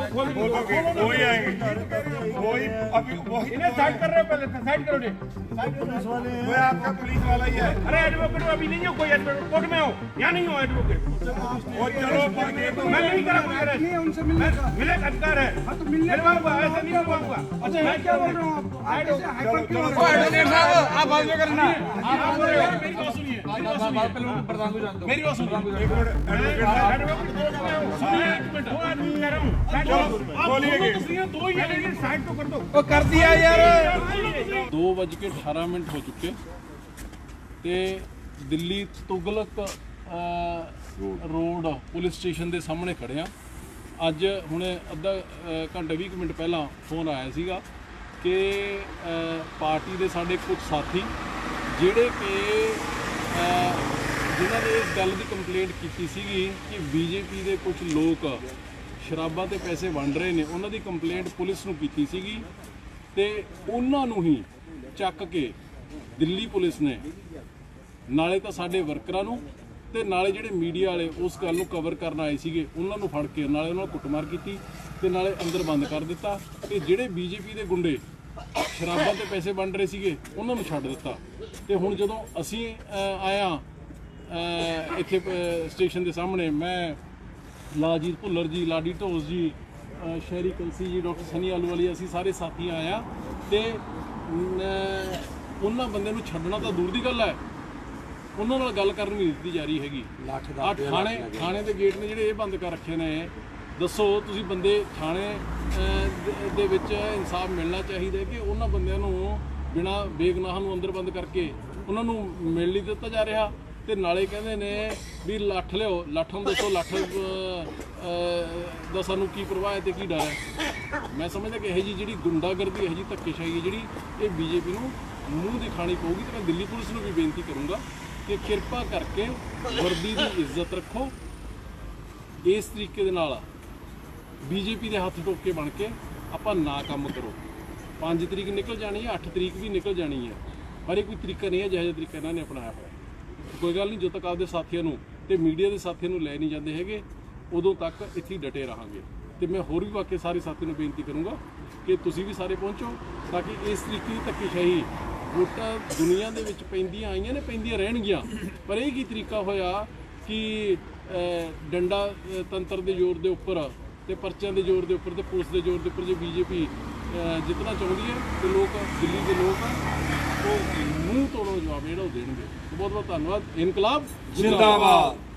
वही आएँगे वही अभी वही इन्हें साइड कर रहे हो पहले साइड करो जी वो आपका पुलिस वाला ही है अरे एडवोकेट अभी नहीं हो कोई एडवोकेट कोर्ट में हो यहाँ नहीं हो एडवोकेट वो चलो तो मैं नहीं करा कोई उनसे मिलने का। मिले अधिकार है हाँ, तो मिलने का मिलवाऊँगा नहीं मिलवाऊँगा अच्छा मैं क्या बोल रहा हूँ आप आप ऐसे हो हो? बात करना आप हो, मेरी बात सुनिए मेरी बात सुनिए मेरी बात सुनिए ਬੋਲੀਏ। ਤੁਸੀਂ ਦੋ ਹੀ ਇਹਨੇ ਸਾਈਡ ਤੋਂ ਕਰ ਦੋ ਉਹ ਕਰ ਦਿਆ ਯਾਰ। ਮਿੰਟ ਹੋ ਚੁੱਕੇ। ਤੇ Delhi Tughlaq road police station ਦੇ ਸਾਹਮਣੇ ਖੜੇ ਅੱਜ ਹੁਣੇ ਅੱਧਾ ਘੰਟਾ 20 ਮਿੰਟ ਪਹਿਲਾਂ ਫੋਨ ਆਇਆ ਸੀਗਾ ਕਿ ਪਾਰਟੀ ਦੇ ਸਾਡੇ ਕੁਝ ਸਾਥੀ ਜਿਹੜੇ ਕਿ ਜਿਨ੍ਹਾਂ ਨੇ ਗੱਲ ਦੀ ਕੰਪਲੇਂਟ ਕੀਤੀ ਸੀਗੀ ਕਿ ਬੀਜੇਪੀ ਦੇ ਕੁਝ ਲੋਕ ਸ਼ਰਾਬਾਂ ਤੇ ਪੈਸੇ ਵੰਡ ਰਹੇ ਨੇ, ਉਹਨਾਂ ਦੀ ਕੰਪਲੇਂਟ ਪੁਲਿਸ ਨੂੰ ਕੀਤੀ ਸੀਗੀ ਤੇ ਉਹਨਾਂ ਨੂੰ ਹੀ ਚੱਕ ਕੇ ਦਿੱਲੀ ਪੁਲਿਸ ਨੇ ਨਾਲੇ ਤਾਂ ਸਾਡੇ ਵਰਕਰਾਂ ਨੂੰ ਤੇ ਨਾਲੇ ਜਿਹੜੇ ਮੀਡੀਆ ਵਾਲੇ ਉਸ ਗੱਲ ਨੂੰ ਕਵਰ ਕਰਨ ਆਏ ਸੀਗੇ, ਉਹਨਾਂ ਨੂੰ ਫੜ ਕੇ ਨਾਲੇ ਉਹਨਾਂ ਨੂੰ ਕੁੱਟਮਾਰ ਕੀਤੀ ਤੇ ਨਾਲੇ ਅੰਦਰ ਬੰਦ ਕਰ ਦਿੱਤਾ ਤੇ ਜਿਹੜੇ ਬੀਜੇਪੀ ਦੇ ਗੁੰਡੇ ਸ਼ਰਾਬਾਂ ਤੇ ਪੈਸੇ ਵੰਡ ਰਹੇ ਸੀਗੇ, ਉਹਨਾਂ ਨੂੰ ਛੱਡ ਦਿੱਤਾ। ਤੇ ਹੁਣ ਜਦੋਂ ਅਸੀਂ ਆਇਆ ਇੱਥੇ ਸਟੇਸ਼ਨ ਦੇ ਸਾਹਮਣੇ, ਮੈਂ ਲਾਜੀਤ ਭੁੱਲਰ ਜੀ ਲਾਡੀ ਢੋਸ ਜੀ ਸ਼ਹਿਰੀ ਕਲਸੀ ਜੀ ਡਾਕਟਰ ਸਨੀ ਆਲੂਵਾਲੀ ਅਸੀਂ ਸਾਰੇ ਸਾਥੀ ਆਏ ਆ ਤੇ ਉਹਨਾਂ ਬੰਦੇ ਨੂੰ ਛੱਡਣਾ ਤਾਂ ਦੂਰ ਦੀ ਗੱਲ ਹੈ। ਉਹਨਾਂ ਨਾਲ ਗੱਲ ਕਰਨ ਵੀ ਦਿੱਤੀ ਜਾ ਰਹੀ ਹੈਗੀ। ਆ ਥਾਣੇ ਥਾਣੇ ਦੇ ਗੇਟ ਨੇ ਜਿਹੜੇ ਇਹ ਬੰਦ ਕਰ ਰੱਖੇ ਨੇ ਦੱਸੋ ਤੁਸੀਂ ਬੰਦੇ ਥਾਣੇ ਦੇ- ਵਿੱਚ ਇਨਸਾਫ ਮਿਲਣਾ ਚਾਹੀਦਾ ਕਿ ਉਹਨਾਂ ਬੰਦਿਆਂ ਨੂੰ ਬਿਨਾ ਬੇਗਨਾਹ ਨੂੰ ਅੰਦਰ ਬੰਦ ਕਰਕੇ ਉਹਨਾਂ ਨੂੰ ਮਿਲ ਨਹੀਂ ਦਿੱਤਾ ਜਾ ਰਿਹਾ? ਤੇ ਨਾਲੇ ਕਹਿੰਦੇ ਨੇ ਵੀ ਲੱਠ ਲਿਓ ਲੱਠ ਨੂੰ ਦੱਸੋ, ਲੱਠ ਦਾ ਸਾਨੂੰ ਕੀ ਪ੍ਰਵਾਹ ਹੈ ਤੇ ਕੀ ਡਰ ਹੈ? ਮੈਂ ਸਮਝਦਾ ਕਿ ਇਹ ਜੀ ਜਿਹੜੀ ਗੁੰਡਾਗਰਦੀ, ਇਹ ਜੀ ਧੱਕੇਸ਼ਾਹੀ ਹੈ ਜਿਹੜੀ ਇਹ ਬੀਜੇਪੀ ਨੂੰ ਮੂੰਹ ਦਿਖਾਣੀ ਪਊਗੀ ਤੇ ਮੈਂ ਦਿੱਲੀ ਪੁਲਿਸ ਨੂੰ ਵੀ ਬੇਨਤੀ ਕਰੂੰਗਾ ਕਿ ਕਿਰਪਾ ਕਰਕੇ ਵਰਦੀ ਦੀ ਇੱਜ਼ਤ ਰੱਖੋ। ਇਸ ਤਰੀਕੇ ਦੇ ਨਾਲ ਬੀਜੇਪੀ ਦੇ ਹੱਥ ਟੋਕੇ ਬਣ ਕੇ ਆਪਾਂ ਨਾ ਕੰਮ ਕਰੋ। 5 ਤਰੀਕ ਨਿਕਲ ਜਾਣੀ ਹੈ 8 ਤਰੀਕ ਵੀ ਨਿਕਲ ਜਾਣੀ ਹੈ। ਪਰ ਇਹ ਕੋਈ ਤਰੀਕਾ ਨਹੀਂ ਹੈ, ਜਿਹੋ ਜਿਹਾ ਤਰੀਕਾ ਇਹਨਾਂ ਨੇ ਅਪਣਾਇਆ ਹੋਇਆ। ਕੋਈ ਗੱਲ ਨਹੀਂ, ਜਦੋਂ ਤੱਕ ਆਪਦੇ ਸਾਥੀਆਂ ਨੂੰ ਤੇ ਮੀਡੀਆ ਦੇ ਸਾਥੀਆਂ ਨੂੰ ਲੈ ਨਹੀਂ ਜਾਂਦੇ ਹੈਗੇ, ਉਦੋਂ ਤੱਕ ਇੱਥੇ ਡਟੇ ਰਹਾਂਗੇ। ਤੇ ਮੈਂ ਹੋਰ ਵੀ ਵਾਕੇ ਸਾਰੇ ਸਾਥੀ ਨੂੰ ਬੇਨਤੀ ਕਰੂੰਗਾ ਕਿ ਤੁਸੀਂ ਵੀ ਸਾਰੇ ਪਹੁੰਚੋ, ਤਾਂ ਕਿ ਇਸ ਤਰੀਕੇ ਦੀ ਧੱਕੇਸ਼ਾਹੀ ਵੋਟਾਂ ਦੁਨੀਆ ਦੇ ਵਿੱਚ ਪੈਂਦੀਆਂ ਆਈਆਂ ਨੇ, ਪੈਂਦੀਆਂ ਰਹਿਣਗੀਆਂ। ਪਰ ਇਹ ਕੀ ਤਰੀਕਾ ਹੋਇਆ ਕਿ ਡੰਡਾ ਤੰਤਰ ਦੇ ਜ਼ੋਰ ਦੇ ਉੱਪਰ ਤੇ ਪਰਚਿਆਂ ਦੇ ਜ਼ੋਰ ਦੇ ਉੱਪਰ ਤੇ ਪੁਲਿਸ ਦੇ ਜ਼ੋਰ ਦੇ ਉੱਪਰ ਜੇ ਬੀਜੇਪੀ ਜਿੱਤਣਾ ਚਾਹੁੰਦੀ ਹੈ, ਤੇ ਲੋਕ, ਦਿੱਲੀ ਦੇ ਲੋਕ ਉਹ ਤੋੜੋ ਜਵਾਬ ਜਿਹੜਾ ਉਹ ਦੇਣਗੇ। ਬਹੁਤ ਬਹੁਤ ਧੰਨਵਾਦ। ਇਨਕਲਾਬ ਜਿੰਦਾਬਾਦ।